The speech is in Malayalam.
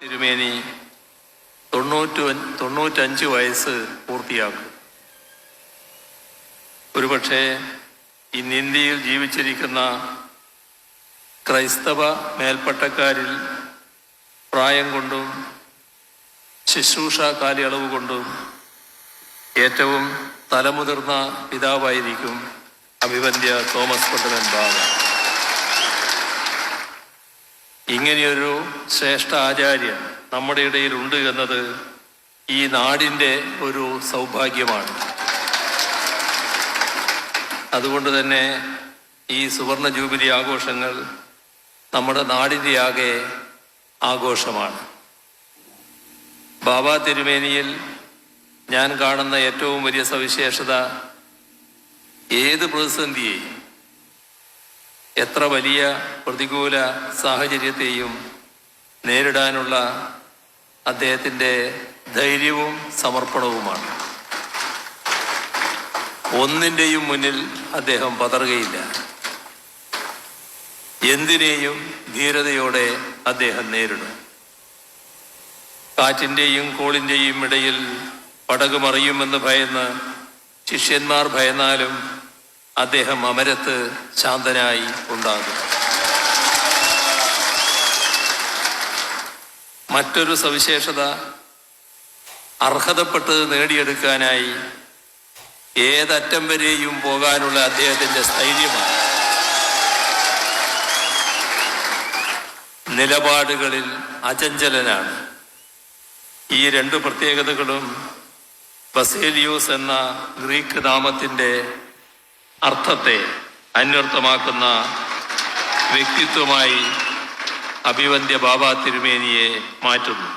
തിരുമേനി തൊണ്ണൂറ്റ തൊണ്ണൂറ്റഞ്ച് വയസ്സ് പൂർത്തിയാക്കും. ഒരുപക്ഷെ ഇന്ന് ഇന്ത്യയിൽ ജീവിച്ചിരിക്കുന്ന ക്രൈസ്തവ മേൽപ്പട്ടക്കാരിൽ പ്രായം കൊണ്ടും ശുശ്രൂഷ കാലയളവ് കൊണ്ടും ഏറ്റവും തലമുതിർന്ന പിതാവായിരിക്കും അഭിവന്ധ്യ തോമസ് പട്ടണൻ ബാബ. ഇങ്ങനെയൊരു ശ്രേഷ്ഠ ആചാര്യൻ നമ്മുടെ ഇടയിൽ ഉണ്ട് എന്നത് ഈ നാടിന്റെ ഒരു സൗഭാഗ്യമാണ്. അതുകൊണ്ട് തന്നെ ഈ സുവർണ ജൂബിലി ആഘോഷങ്ങൾ നമ്മുടെ നാടിന്റെ ആകെ ആഘോഷമാണ്. ബാബ തിരുമേനിയിൽ ഞാൻ കാണുന്ന ഏറ്റവും വലിയ സവിശേഷത ഏത് പ്രതിസന്ധിയെയും എത്ര വലിയ പ്രതികൂല സാഹചര്യത്തെയും നേരിടാനുള്ള അദ്ദേഹത്തിന്റെ ധൈര്യവും സമർപ്പണവുമാണ്. ഒന്നിന്റെയും മുന്നിൽ അദ്ദേഹം പതറുകയില്ല. എന്തിനേയും ധീരതയോടെ അദ്ദേഹം നേരിടും. കാറ്റിന്റെയും കോളിന്റെയും ഇടയിൽ പടക് മറിയുമെന്ന് ഭയന്ന് ശിഷ്യന്മാർ ഭയന്നാലും അദ്ദേഹം അമരത്ത് ശാന്തനായി ഉണ്ടാകും. മറ്റൊരു സവിശേഷത അർഹതപ്പെട്ടത് നേടിയെടുക്കാനായി ഏതറ്റം വരെയും പോകാനുള്ള അദ്ദേഹത്തിന്റെ സ്ഥൈര്യമാണ്. നിലപാടുകളിൽ അചഞ്ചലനാണ്. ഈ രണ്ട് പ്രത്യേകതകളും ബസേലിയോസ് എന്ന ഗ്രീക്ക് നാമത്തിന്റെ അർത്ഥത്തെ അന്വർത്ഥമാക്കുന്ന വ്യക്തിത്വമായി അഭിവന്ദ്യ ബാബ തിരുമേനിയെ മാറ്റുന്നു.